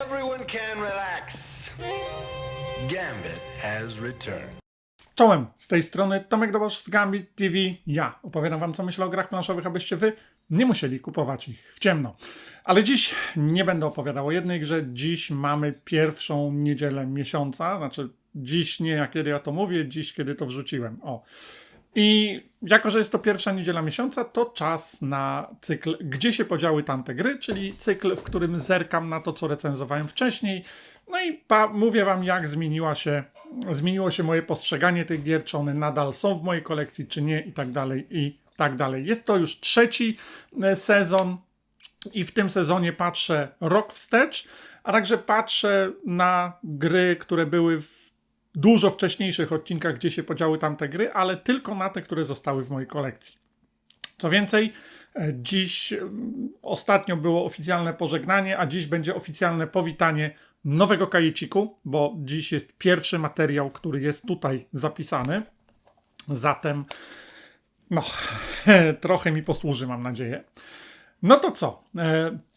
Everyone can relax. Gambit has returned. Czołem, z tej strony Tomek Dobosz z Gambit TV. Ja opowiadam wam co myślę o grach planszowych, abyście wy nie musieli kupować ich w ciemno. Ale dziś nie będę opowiadał o jednej grze. Dziś mamy pierwszą niedzielę miesiąca. Znaczy dziś nie jak kiedy ja to mówię, dziś kiedy to wrzuciłem. O. I jako, że jest to pierwsza niedziela miesiąca, to czas na cykl Gdzie się podziały tamte gry, czyli cykl, w którym zerkam na to, co recenzowałem wcześniej. No i mówię wam, jak zmieniła się, zmieniło się moje postrzeganie tych gier, czy one nadal są w mojej kolekcji, czy nie, i tak dalej, i tak dalej. Jest to już trzeci e, sezon i w tym sezonie patrzę rok wstecz, a także patrzę na gry, które były w dużo wcześniejszych odcinkach, gdzie się podziały tamte gry, ale tylko na te, które zostały w mojej kolekcji. Co więcej, e, dziś mm, ostatnio było oficjalne pożegnanie, a dziś będzie oficjalne powitanie nowego kajeciku, bo dziś jest pierwszy materiał, który jest tutaj zapisany. Zatem, no, trochę mi posłuży, mam nadzieję. No to co?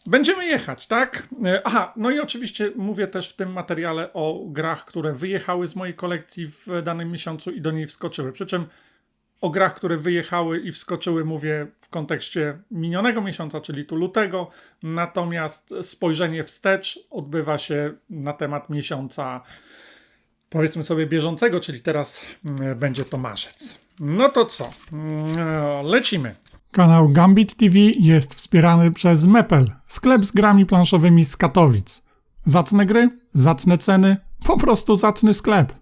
E, będziemy jechać, tak? E, aha, no i oczywiście mówię też w tym materiale o grach, które wyjechały z mojej kolekcji w danym miesiącu i do niej wskoczyły. Przy czym o grach, które wyjechały i wskoczyły, mówię w kontekście minionego miesiąca, czyli tu lutego. Natomiast spojrzenie wstecz odbywa się na temat miesiąca, powiedzmy sobie, bieżącego, czyli teraz mm, będzie to marzec. No to co? Mm, Lecimy. Kanał Gambit TV jest wspierany przez Mepel, sklep z grami planszowymi z Katowic. Zacne gry, zacne ceny, po prostu zacny sklep.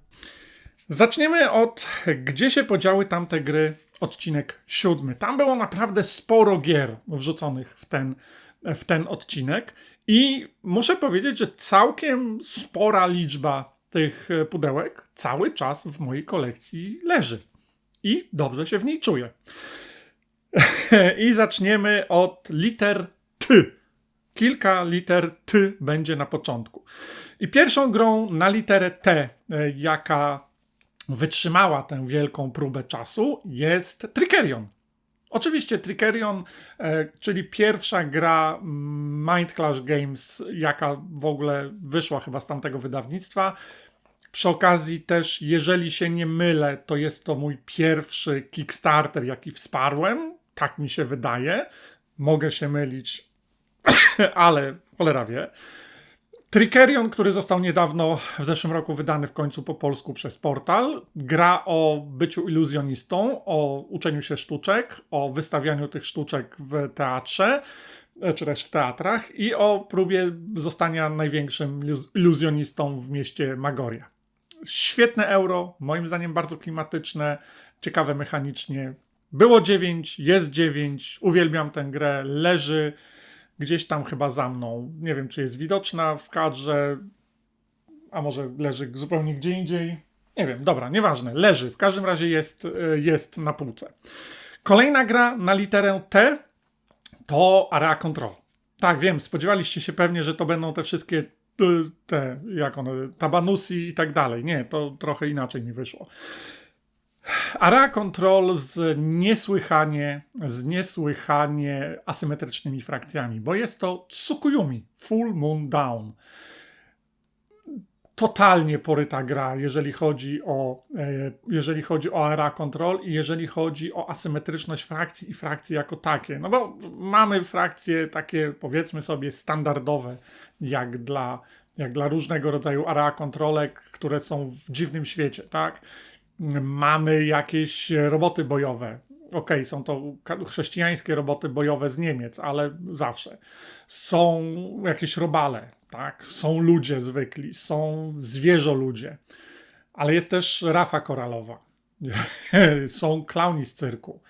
Zaczniemy od gdzie się podziały tamte gry, odcinek siódmy. Tam było naprawdę sporo gier wrzuconych w ten, w ten odcinek i muszę powiedzieć, że całkiem spora liczba tych pudełek cały czas w mojej kolekcji leży. I dobrze się w niej czuję. I zaczniemy od liter T. Kilka liter T będzie na początku. I pierwszą grą na literę T, e, jaka wytrzymała tę wielką próbę czasu, jest Trickerion. Oczywiście Trickerion, e, czyli pierwsza gra mm, Mind Clash Games, jaka w ogóle wyszła chyba z tamtego wydawnictwa. Przy okazji też, jeżeli się nie mylę, to jest to mój pierwszy Kickstarter, jaki wsparłem. Tak mi się wydaje. Mogę się mylić, ale cholera wie. Trickerion, który został niedawno w zeszłym roku wydany w końcu po polsku przez portal, gra o byciu iluzjonistą, o uczeniu się sztuczek, o wystawianiu tych sztuczek w teatrze, e, czy też w teatrach i o próbie zostania największym iluz- iluzjonistą w mieście Magoria. Świetne euro, moim zdaniem bardzo klimatyczne, ciekawe mechanicznie. Było 9, jest 9, uwielbiam tę grę, leży gdzieś tam chyba za mną. Nie wiem, czy jest widoczna w kadrze, a może leży zupełnie gdzie indziej. Nie wiem, dobra, nieważne, leży. W każdym razie jest, e, jest na półce. Kolejna gra na literę T to Area Control. Tak, wiem, spodziewaliście się pewnie, że to będą te wszystkie y, te, jak one, tabanusi i tak dalej. Nie, to trochę inaczej mi wyszło. Area Control z niesłychanie, z niesłychanie asymetrycznymi frakcjami, bo jest to Tsukuyumi Full Moon Down. Totalnie poryta gra, jeżeli chodzi o, e, jeżeli chodzi o Area Control i jeżeli chodzi o asymetryczność frakcji i frakcji jako takie. No bo mamy frakcje takie, powiedzmy sobie, standardowe, jak dla, jak dla różnego rodzaju Area Controlek, które są w dziwnym świecie, tak? Mamy jakieś roboty bojowe. Okej, są to chrześcijańskie roboty bojowe z Niemiec, ale zawsze. Są jakieś robale, tak? Są ludzie zwykli, są zwierzoludzie, ale jest też rafa koralowa. są klauni z cyrku,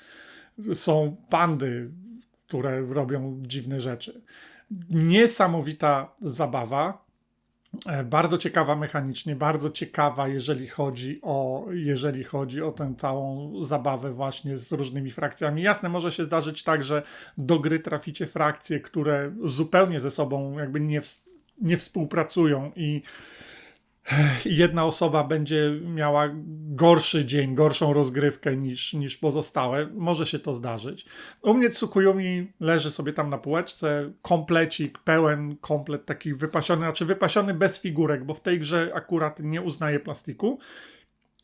są pandy, które robią dziwne rzeczy. Niesamowita zabawa. E, Bardzo ciekawa mechanicznie, bardzo ciekawa, jeżeli chodzi o, jeżeli chodzi o tę całą zabawę właśnie z różnymi frakcjami. Jasne, może się zdarzyć tak, że do gry traficie frakcje, które zupełnie ze sobą jakby nie, ws- nie współpracują i jedna osoba będzie miała gorszy dzień, gorszą rozgrywkę niż, niż pozostałe. Może się to zdarzyć. U mnie Tsukuyumi leży sobie tam na półeczce, komplecik, pełen komplet taki wypasiony, znaczy wypasiony bez figurek, bo w tej grze akurat nie uznaje plastiku.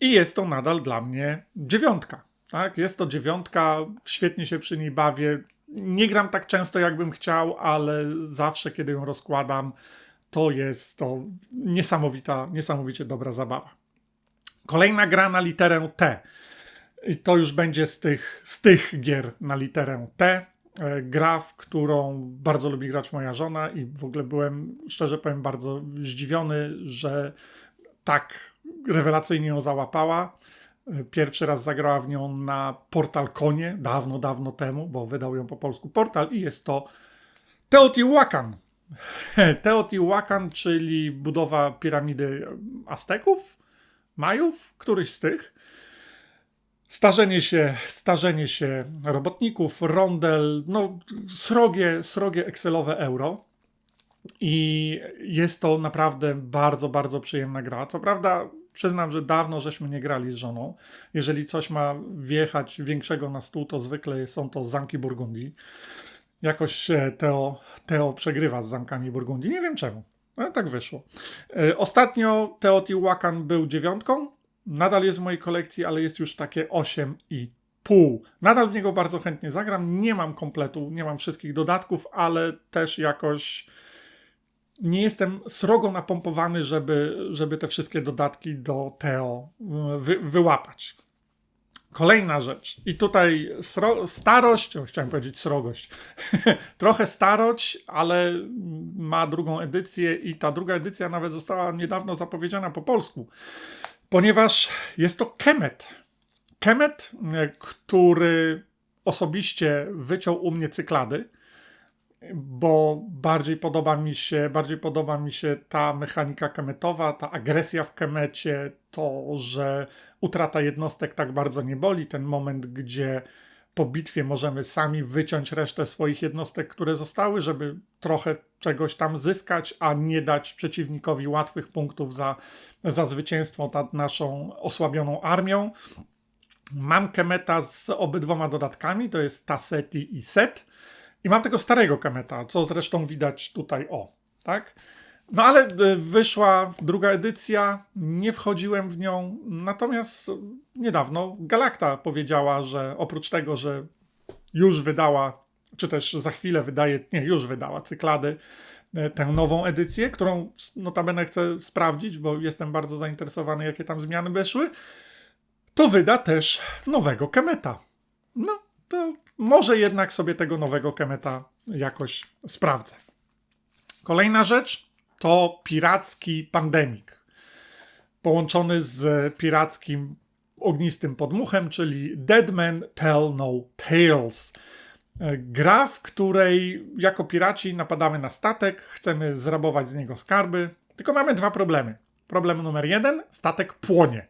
I jest to nadal dla mnie dziewiątka. Tak? Jest to dziewiątka, świetnie się przy niej bawię. Nie gram tak często, jakbym chciał, ale zawsze, kiedy ją rozkładam, to jest to niesamowita, niesamowicie dobra zabawa. Kolejna gra na literę T. I to już będzie z tych, z tych gier na literę T. E, Gra, w którą bardzo lubi grać moja żona i w ogóle byłem, szczerze powiem, bardzo zdziwiony, że tak rewelacyjnie ją załapała. E, Pierwszy raz zagrała w nią na Portal Konie, dawno, dawno temu, bo wydał ją po polsku Portal i jest to Teotihuacan. Teotihuacan, czyli budowa piramidy Azteków, Majów, któryś z tych. Starzenie się, starzenie się robotników, rondel, no srogie, srogie Excelowe euro. I jest to naprawdę bardzo, bardzo przyjemna gra. Co prawda, przyznam, że dawno żeśmy nie grali z żoną. Jeżeli coś ma wjechać większego na stół, to zwykle są to zamki Burgundii. Jakoś e, Teo, Teo przegrywa z zamkami Burgundii. Nie wiem czemu. Ale tak wyszło. E, Ostatnio Teotihuacan był dziewiątką. Nadal jest w mojej kolekcji, ale jest już takie 8,5. Nadal w niego bardzo chętnie zagram. Nie mam kompletu, nie mam wszystkich dodatków, ale też jakoś nie jestem srogo napompowany, żeby, żeby te wszystkie dodatki do Teo e, wy, wyłapać. Kolejna rzecz. I tutaj starość, chciałem powiedzieć srogość. Trochę starość, ale ma drugą edycję i ta druga edycja nawet została niedawno zapowiedziana po polsku, ponieważ jest to Kemet. Kemet, e, który osobiście wyciął u mnie cyklady, bo bardziej podoba mi się, bardziej podoba mi się ta mechanika kemetowa, ta agresja w kemecie, to, że utrata jednostek tak bardzo nie boli, ten moment, gdzie po bitwie możemy sami wyciąć resztę swoich jednostek, które zostały, żeby trochę czegoś tam zyskać, a nie dać przeciwnikowi łatwych punktów za, za zwycięstwo nad naszą osłabioną armią. Mam Kemeta z obydwoma dodatkami, to jest Taseti i Set. I mam tego starego Kemeta, co zresztą widać tutaj, o, tak? No ale y, wyszła druga edycja, nie wchodziłem w nią, natomiast niedawno Galacta powiedziała, że oprócz tego, że już wydała, czy też za chwilę wydaje, nie, już wydała cyklady, y, tę nową edycję, którą notabene chcę sprawdzić, bo jestem bardzo zainteresowany, jakie tam zmiany weszły, to wyda też nowego Kemeta. No, to może jednak sobie tego nowego Kemeta jakoś sprawdzę. Kolejna rzecz to piracki pandemik. Połączony z pirackim ognistym podmuchem, czyli Deadman Tell No Tales. Gra, w której jako piraci napadamy na statek, chcemy zrabować z niego skarby, tylko mamy dwa problemy. Problem numer jeden: statek płonie.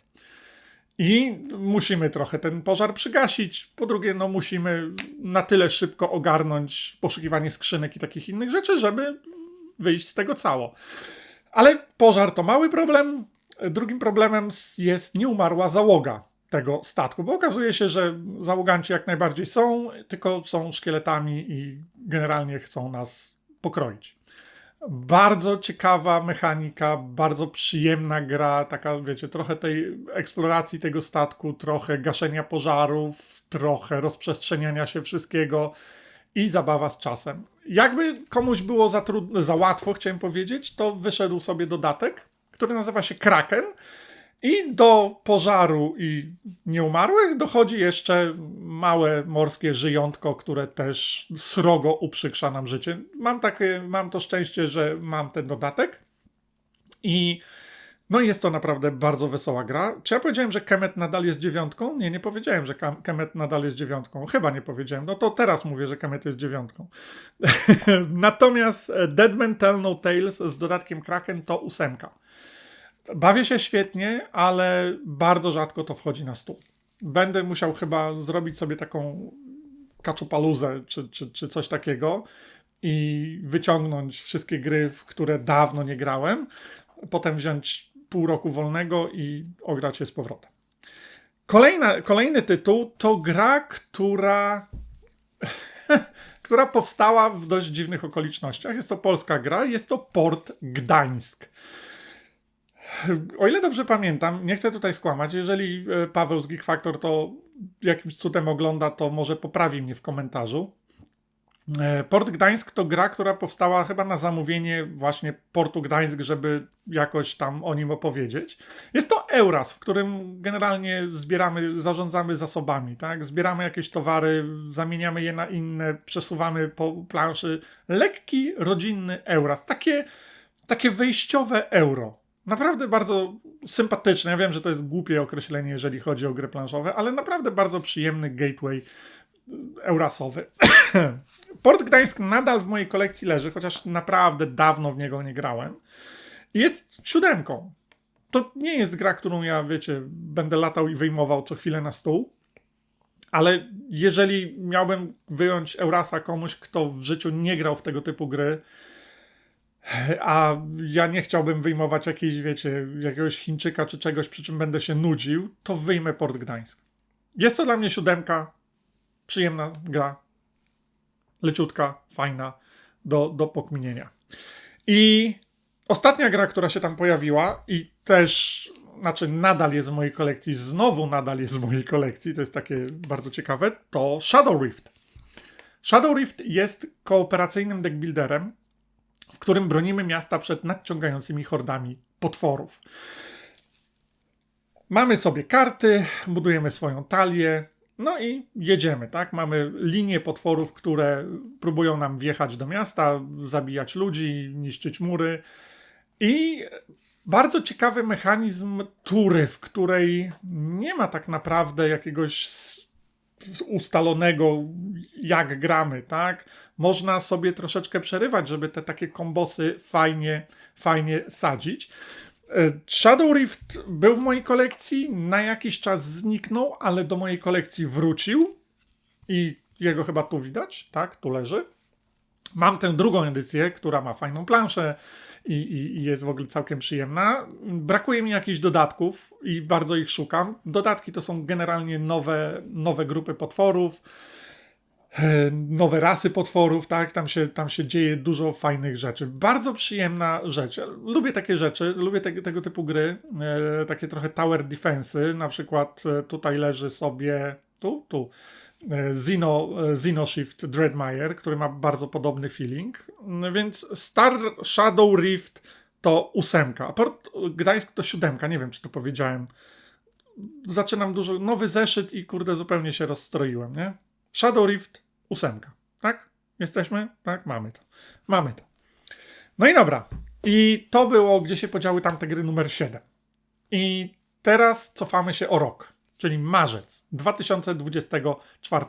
I musimy trochę ten pożar przygasić. Po drugie, no musimy na tyle szybko ogarnąć poszukiwanie skrzynek i takich innych rzeczy, żeby wyjść z tego cało. Ale pożar to mały problem. Drugim problemem jest nieumarła załoga tego statku, bo okazuje się, że załoganci jak najbardziej są, tylko są szkieletami i generalnie chcą nas pokroić. Bardzo ciekawa mechanika, bardzo przyjemna gra, taka wiecie, trochę tej eksploracji tego statku, trochę gaszenia pożarów, trochę rozprzestrzeniania się wszystkiego i zabawa z czasem. Jakby komuś było za, trudno, za łatwo, chciałem powiedzieć, to wyszedł sobie dodatek, który nazywa się Kraken. I do pożaru i nieumarłych dochodzi jeszcze małe morskie żyjątko, które też srogo uprzykrza nam życie. Mam, takie, mam to szczęście, że mam ten dodatek. I no jest to naprawdę bardzo wesoła gra. Czy ja powiedziałem, że Kemet nadal jest dziewiątką? Nie, nie powiedziałem, że Kemet nadal jest dziewiątką. Chyba nie powiedziałem. No to teraz mówię, że Kemet jest dziewiątką. Natomiast Deadman Tell No Tales z dodatkiem Kraken to ósemka. Bawię się świetnie, ale bardzo rzadko to wchodzi na stół. Będę musiał chyba zrobić sobie taką kaczupaluzę czy, czy, czy coś takiego i wyciągnąć wszystkie gry, w które dawno nie grałem. Potem wziąć pół roku wolnego i ograć się z powrotem. Kolejna, kolejny tytuł to gra, która która powstała w dość dziwnych okolicznościach. Jest to polska gra, jest to Port Gdańsk. O ile dobrze pamiętam, nie chcę tutaj skłamać, jeżeli e, Paweł z Geek Factor to jakimś cudem ogląda, to może poprawi mnie w komentarzu. E, Port Gdańsk to gra, która powstała chyba na zamówienie właśnie Portu Gdańsk, żeby jakoś tam o nim opowiedzieć. Jest to Euras, w którym generalnie zbieramy, zarządzamy zasobami, tak? Zbieramy jakieś towary, zamieniamy je na inne, przesuwamy po planszy. Lekki, rodzinny Euras. Takie, takie wejściowe euro. Naprawdę bardzo sympatyczne. Ja wiem, że to jest głupie określenie, jeżeli chodzi o gry planszowe, ale naprawdę bardzo przyjemny gateway eurasowy. Port Gdańsk nadal w mojej kolekcji leży, chociaż naprawdę dawno w niego nie grałem. Jest siódemką. To nie jest gra, którą ja, wiecie, będę latał i wyjmował co chwilę na stół. Ale jeżeli miałbym wyjąć Eurasa komuś, kto w życiu nie grał w tego typu gry, a ja nie chciałbym wyjmować jakiejś, wiecie, jakiegoś Chińczyka czy czegoś, przy czym będę się nudził, to wyjmę Port Gdańsk. Jest to dla mnie siódemka, przyjemna gra, leciutka, fajna, do, do pokminienia. I ostatnia gra, która się tam pojawiła i też, znaczy nadal jest w mojej kolekcji, znowu nadal jest w mojej kolekcji, to jest takie bardzo ciekawe, to Shadow Rift. Shadow Rift jest kooperacyjnym deckbuilderem, w którym bronimy miasta przed nadciągającymi hordami potworów. Mamy sobie karty, budujemy swoją talię, no i jedziemy, tak? Mamy linię potworów, które próbują nam wjechać do miasta, zabijać ludzi, niszczyć mury. I bardzo ciekawy mechanizm tury, w której nie ma tak naprawdę jakiegoś ustalonego, jak gramy, tak? Można sobie troszeczkę przerywać, żeby te takie kombosy fajnie, fajnie sadzić. E, Shadow Rift był w mojej kolekcji, na jakiś czas zniknął, ale do mojej kolekcji wrócił i jego chyba tu widać, tak, tu leży. Mam tę drugą edycję, która ma fajną planszę i, i, jest w ogóle całkiem przyjemna. Brakuje mi jakichś dodatków i bardzo ich szukam. Dodatki to są generalnie nowe, nowe grupy potworów E, nowe rasy potworów, tak? Tam się, tam się dzieje dużo fajnych rzeczy. Bardzo przyjemna rzecz. Lubię takie rzeczy, lubię te, tego typu gry, e, takie trochę tower defensy. Na przykład e, tutaj leży sobie, tu, tu, Zino, e, Zino Shift Dreadmire, który ma bardzo podobny feeling. Więc Star Shadow Rift to ósemka, a Port Gdańsk to siódemka. Nie wiem, czy to powiedziałem. Zaczynam dużo, nowy zeszyt i kurde, zupełnie się rozstroiłem, nie? Shadow Rift ósemka. Tak? Jesteśmy? Tak? Mamy to. Mamy to. No i dobra. I to było, gdzie się podziały tamte gry numer 7. I teraz cofamy się o rok, czyli marzec 2024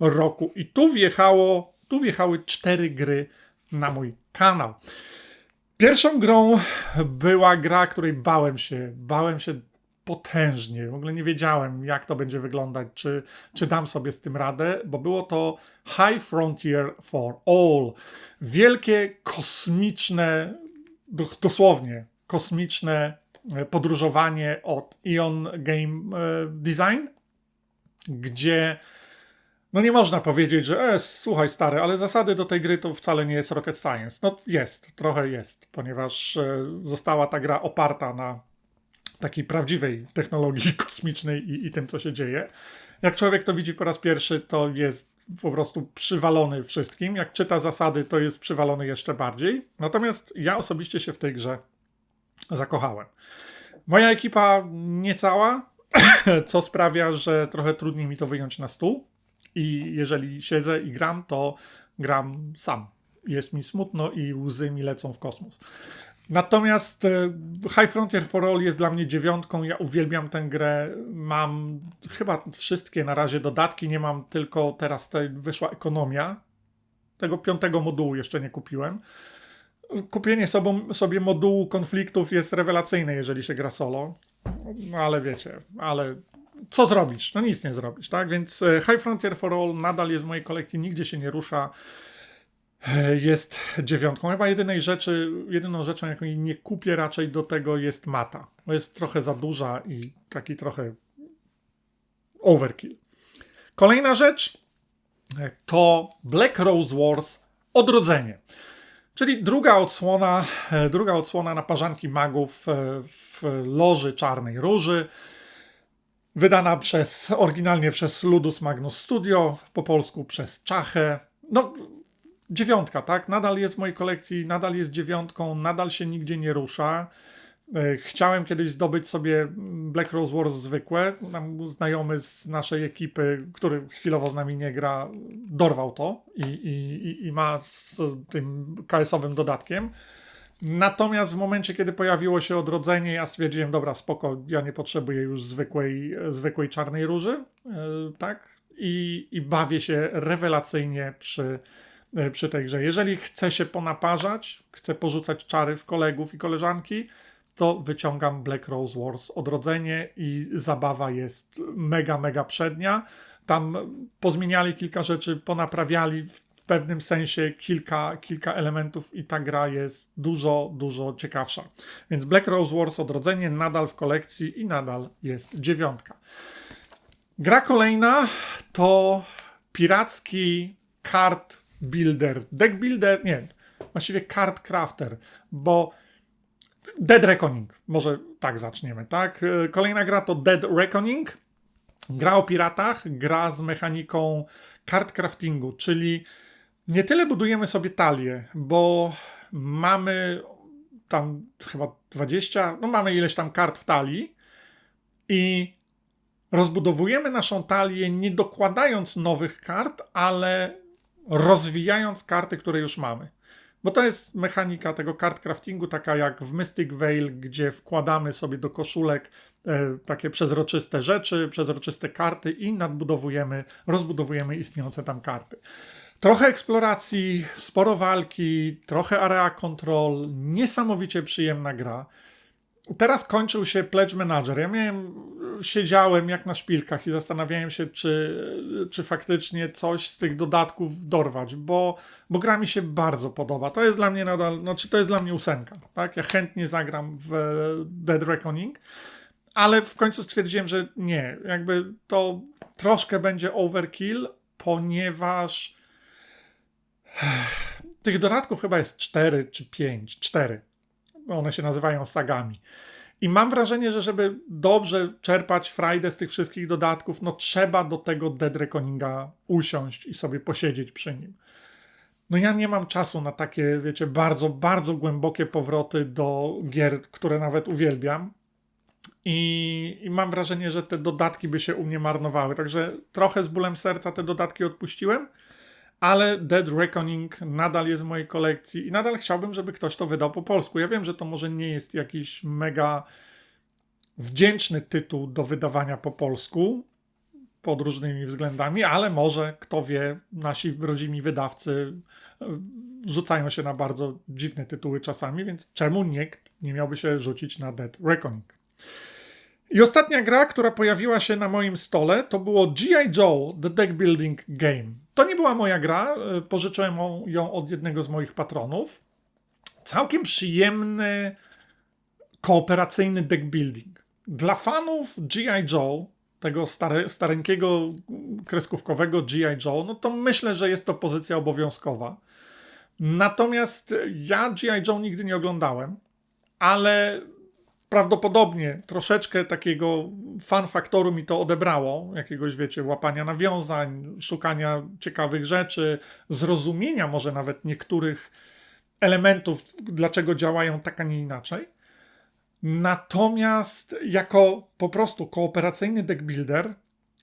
roku. I tu wjechało, tu wjechały cztery gry na mój kanał. Pierwszą grą była gra, której bałem się. Bałem się potężnie. W ogóle nie wiedziałem, jak to będzie wyglądać, czy, czy dam sobie z tym radę, bo było to High Frontier for All. Wielkie, kosmiczne, dosłownie kosmiczne podróżowanie od Ion Game e, Design, gdzie no nie można powiedzieć, że e, słuchaj stary, ale zasady do tej gry to wcale nie jest rocket science. No jest, trochę jest, ponieważ e, została ta gra oparta na takiej prawdziwej technologii kosmicznej i, i tym, co się dzieje. Jak człowiek to widzi po raz pierwszy, to jest po prostu przywalony wszystkim. Jak czyta zasady, to jest przywalony jeszcze bardziej. Natomiast ja osobiście się w tej grze zakochałem. Moja ekipa niecała, co sprawia, że trochę trudniej mi to wyjąć na stół. I jeżeli siedzę i gram, to gram sam. Jest mi smutno i łzy mi lecą w kosmos. Natomiast e, High Frontier for All jest dla mnie dziewiątką. Ja uwielbiam tę grę. Mam chyba wszystkie na razie dodatki. Nie mam tylko teraz tej wyszła ekonomia. Tego piątego modułu jeszcze nie kupiłem. Kupienie sobą, sobie modułu konfliktów jest rewelacyjne, jeżeli się gra solo. No ale wiecie, ale co zrobisz? No nic nie zrobisz, tak? Więc e, High Frontier for All nadal jest w mojej kolekcji, nigdzie się nie rusza. e, jest dziewiątką. Chyba jedynej rzeczy, jedyną rzeczą, jaką nie kupię raczej do tego jest mata. Bo jest trochę za duża i taki trochę overkill. Kolejna rzecz e, to Black Rose Wars Odrodzenie. Czyli druga odsłona, e, druga odsłona naparzanki magów e, w loży Czarnej Róży. Wydana przez, oryginalnie przez Ludus Magnus Studio, po polsku przez Czachę. No, dziewiątka, tak? Nadal jest w mojej kolekcji, nadal jest dziewiątką, nadal się nigdzie nie rusza. E, Chciałem kiedyś zdobyć sobie Black Rose Wars zwykłe. Znajomy z naszej ekipy, który chwilowo z nami nie gra, dorwał to i, i, i- ma z tym KS-owym dodatkiem. Natomiast w momencie, kiedy pojawiło się odrodzenie, ja stwierdziłem, dobra, spoko, ja nie potrzebuję już zwykłej, zwykłej czarnej róży, e, tak? I, I bawię się rewelacyjnie przy, e, przy tej grze. Jeżeli chcę się ponaparzać, chcę porzucać czary w kolegów i koleżanki, to wyciągam Black Rose Wars Odrodzenie i zabawa jest mega, mega przednia. Tam pozmieniali kilka rzeczy, ponaprawiali w pewnym sensie kilka, kilka elementów i ta gra jest dużo, dużo ciekawsza. Więc Black Rose Wars Odrodzenie nadal w kolekcji i nadal jest dziewiątka. Gra kolejna to piracki kart builder, deck builder, nie, właściwie card crafter, bo Dead Reckoning, może tak zaczniemy, tak? E, Kolejna gra to Dead Reckoning. Gra o piratach, gra z mechaniką kart craftingu, czyli nie tyle budujemy sobie talię, bo mamy tam chyba 20, no mamy ileś tam kart w talii i rozbudowujemy naszą talię nie dokładając nowych kart, ale rozwijając karty, które już mamy. Bo to jest mechanika tego kart craftingu, taka jak w Mystic Veil, gdzie wkładamy sobie do koszulek e, takie przezroczyste rzeczy, przezroczyste karty i nadbudowujemy, rozbudowujemy istniejące tam karty. Trochę eksploracji, sporo walki, trochę area control, niesamowicie przyjemna gra. Teraz kończył się Pledge Manager. Ja miałem, siedziałem jak na szpilkach i zastanawiałem się, czy, czy faktycznie coś z tych dodatków dorwać, bo, bo gra mi się bardzo podoba. To jest dla mnie nadal, no czy to jest dla mnie ósemka, tak? Ja chętnie zagram w Dead Reckoning, ale w końcu stwierdziłem, że nie, jakby to troszkę będzie overkill, ponieważ tych dodatków chyba jest 4 czy 5, 4 one się nazywają sagami. I mam wrażenie, że żeby dobrze czerpać frajdę z tych wszystkich dodatków, no trzeba do tego Dead Reckoninga usiąść i sobie posiedzieć przy nim. No ja nie mam czasu na takie, wiecie, bardzo, bardzo głębokie powroty do gier, które nawet uwielbiam. I, I mam wrażenie, że te dodatki by się u mnie marnowały. Także trochę z bólem serca te dodatki odpuściłem ale Dead Reckoning nadal jest w mojej kolekcji i nadal chciałbym, żeby ktoś to wydał po polsku. Ja wiem, że to może nie jest jakiś mega wdzięczny tytuł do wydawania po polsku pod różnymi względami, ale może, kto wie, nasi rodzimi wydawcy e, rzucają się na bardzo dziwne tytuły czasami, więc czemu nikt nie miałby się rzucić na Dead Reckoning? I ostatnia gra, która pojawiła się na moim stole, to było G.I. Joe The Deck Building Game. To nie była moja gra, y, pożyczyłem ją od jednego z moich patronów. Całkiem przyjemny, kooperacyjny deck building. Dla fanów G.I. Joe, tego stare, stareńkiego kreskówkowego G.I. Joe, no to myślę, że jest to pozycja obowiązkowa. Natomiast ja G.I. Joe nigdy nie oglądałem, ale prawdopodobnie troszeczkę takiego fan faktoru mi to odebrało, jakiegoś, wiecie, łapania nawiązań, szukania ciekawych rzeczy, zrozumienia może nawet niektórych elementów, dlaczego działają tak, a nie inaczej. Natomiast jako po prostu kooperacyjny deck builder,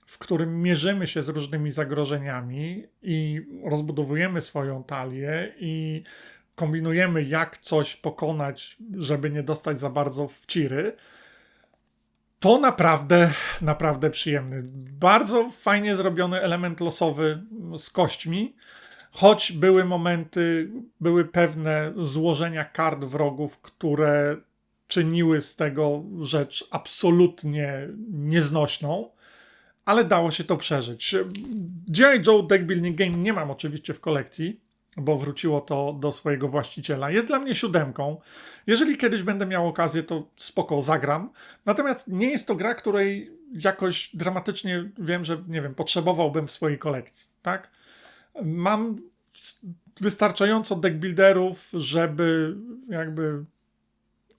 w którym mierzymy się z różnymi zagrożeniami i rozbudowujemy swoją talię i kombinujemy, jak coś pokonać, żeby nie dostać za bardzo w ciry, to naprawdę, naprawdę przyjemny. Bardzo fajnie zrobiony element losowy z kośćmi, choć były momenty, były pewne złożenia kart wrogów, które czyniły z tego rzecz absolutnie nieznośną, ale dało się to przeżyć. G.I. Joe Deck Building Game nie mam oczywiście w kolekcji, bo wróciło to do swojego właściciela. Jest dla mnie siódemką. Jeżeli kiedyś będę miał okazję, to spoko zagram. Natomiast nie jest to gra, której jakoś dramatycznie wiem, że nie wiem, potrzebowałbym w swojej kolekcji, tak? Mam wystarczająco deckbuilderów, żeby jakby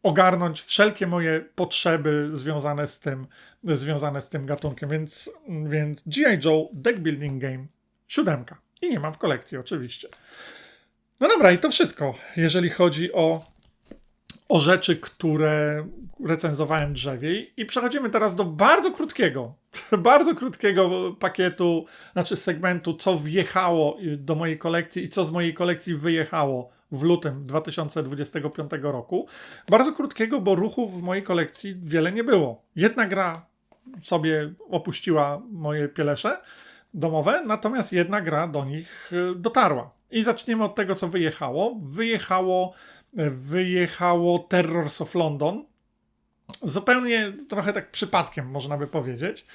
ogarnąć wszelkie moje potrzeby związane z tym, związane z tym gatunkiem, więc, więc G.I. Joe Deck Building Game siódemka. I nie mam w kolekcji oczywiście. No dobra, i to wszystko, jeżeli chodzi o, o rzeczy, które recenzowałem drzewiej. I przechodzimy teraz do bardzo krótkiego, bardzo krótkiego pakietu, znaczy segmentu, co wjechało do mojej kolekcji i co z mojej kolekcji wyjechało w lutym 2025 roku. Bardzo krótkiego, bo ruchów w mojej kolekcji wiele nie było. Jedna gra sobie opuściła moje pielesze domowe, natomiast jedna gra do nich y, dotarła. I zaczniemy od tego, co wyjechało. Wyjechało, wyjechało Terrors of London. Zupełnie trochę tak przypadkiem, można by powiedzieć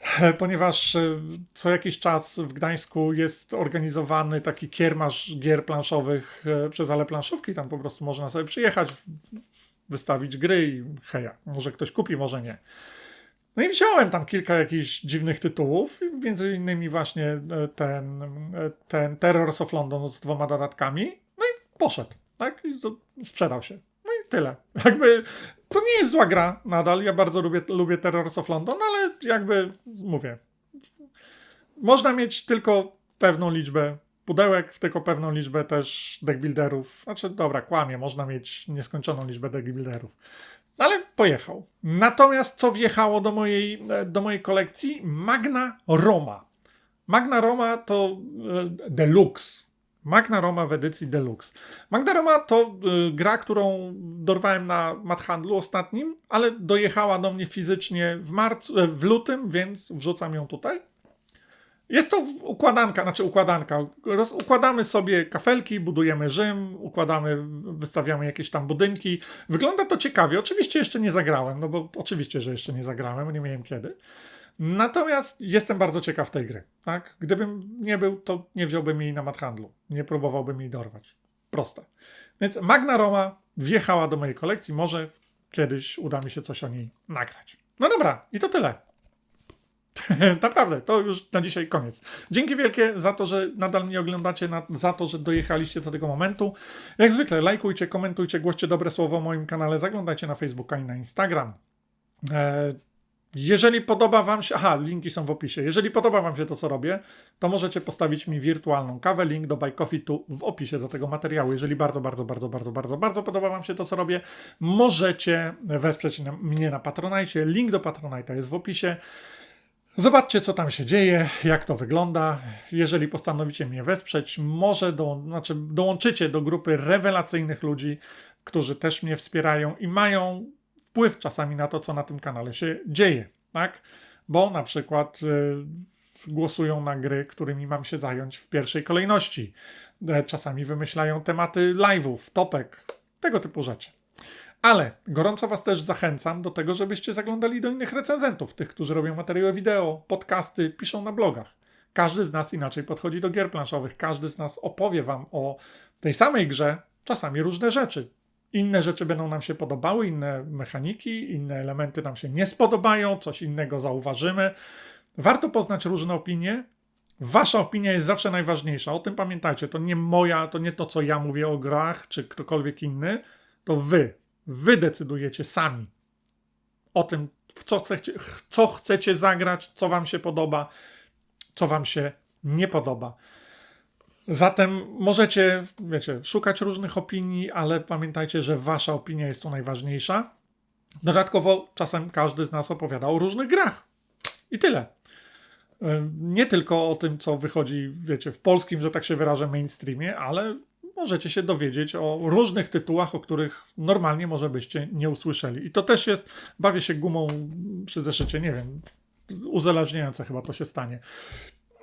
ponieważ y, co jakiś czas w Gdańsku jest organizowany taki kiermasz gier planszowych y, przez ale planszówki. Tam po prostu można sobie przyjechać, wystawić gry i heja, może ktoś kupi, może nie. No i wziąłem tam kilka jakichś dziwnych tytułów, między innymi właśnie y, ten, ten Terrors of London z dwoma dodatkami. No i poszedł, tak? I sprzedał się. No i tyle. Jakby to nie jest zła gra nadal. Ja bardzo lubię, lubię Terrors of London, ale jakby mówię, można mieć tylko pewną liczbę pudełek, tylko pewną liczbę też deckbuilderów. Znaczy, dobra, kłamie, można mieć nieskończoną liczbę deckbuilderów. Ale pojechał. Natomiast co wjechało do mojej, do mojej kolekcji? Magna Roma. Magna Roma to e, deluxe. Magna Roma w edycji Deluxe. Magna Roma to y, gra, którą dorwałem na Handlu ostatnim, ale dojechała do mnie fizycznie w, marcu, e, w lutym, więc wrzucam ją tutaj. Jest to układanka, znaczy układanka. Roz, układamy sobie kafelki, budujemy Rzym, układamy, wystawiamy jakieś tam budynki. Wygląda to ciekawie. Oczywiście jeszcze nie zagrałem, no bo oczywiście, że jeszcze nie zagrałem, nie miałem kiedy. Natomiast jestem bardzo ciekaw tej gry. Tak? Gdybym nie był, to nie wziąłbym jej na mathandlu. Nie próbowałbym jej dorwać. Proste. Więc Magna Roma wjechała do mojej kolekcji. Może kiedyś uda mi się coś o niej nagrać. No dobra, i to tyle. Naprawdę, to już na dzisiaj koniec. Dzięki wielkie za to, że nadal mnie oglądacie, za to, że dojechaliście do tego momentu. Jak zwykle, lajkujcie, komentujcie, głoście dobre słowo o moim kanale, zaglądajcie na Facebooka i na Instagram. E, jeżeli podoba Wam się, aha, linki są w opisie. Jeżeli podoba Wam się to, co robię, to możecie postawić mi wirtualną kawę. Link do Buy Coffee tu w opisie do tego materiału. Jeżeli bardzo, bardzo, bardzo, bardzo, bardzo, bardzo podoba Wam się to, co robię, możecie wesprzeć mnie na Patronite. Link do Patronite jest w opisie. Zobaczcie, co tam się dzieje, jak to wygląda. Jeżeli postanowicie mnie wesprzeć, może do, znaczy dołączycie do grupy rewelacyjnych ludzi, którzy też mnie wspierają i mają wpływ czasami na to, co na tym kanale się dzieje, tak? Bo na przykład y, głosują na gry, którymi mam się zająć w pierwszej kolejności. E, czasami wymyślają tematy live'ów, topek, tego typu rzeczy. Ale gorąco Was też zachęcam do tego, żebyście zaglądali do innych recenzentów, tych, którzy robią materiały wideo, podcasty, piszą na blogach. Każdy z nas inaczej podchodzi do gier planszowych, każdy z nas opowie Wam o tej samej grze, czasami różne rzeczy. Inne rzeczy będą nam się podobały, inne mechaniki, inne elementy nam się nie spodobają, coś innego zauważymy. Warto poznać różne opinie. Wasza opinia jest zawsze najważniejsza. O tym pamiętajcie. To nie moja, to nie to, co ja mówię o grach, czy ktokolwiek inny. To wy. Wy decydujecie sami o tym, w co chcecie, co chcecie zagrać, co wam się podoba, co wam się nie podoba. Zatem możecie, wiecie, szukać różnych opinii, ale pamiętajcie, że wasza opinia jest tu najważniejsza. Dodatkowo czasem każdy z nas opowiada o różnych grach. I tyle. Nie tylko o tym, co wychodzi, wiecie, w polskim, że tak się wyrażę, mainstreamie, ale możecie się dowiedzieć o różnych tytułach, o których normalnie może byście nie usłyszeli. I to też jest, bawię się gumą przy zeszycie, nie wiem, uzależniające chyba to się stanie.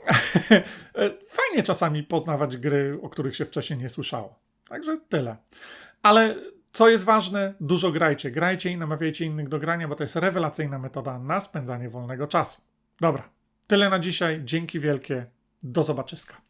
Fajnie czasami poznawać gry, o których się wcześniej nie słyszało. Także tyle. Ale co jest ważne, dużo grajcie. Grajcie i namawiajcie innych do grania, bo to jest rewelacyjna metoda na spędzanie wolnego czasu. Dobra, tyle na dzisiaj. Dzięki wielkie. Do zobaczyska.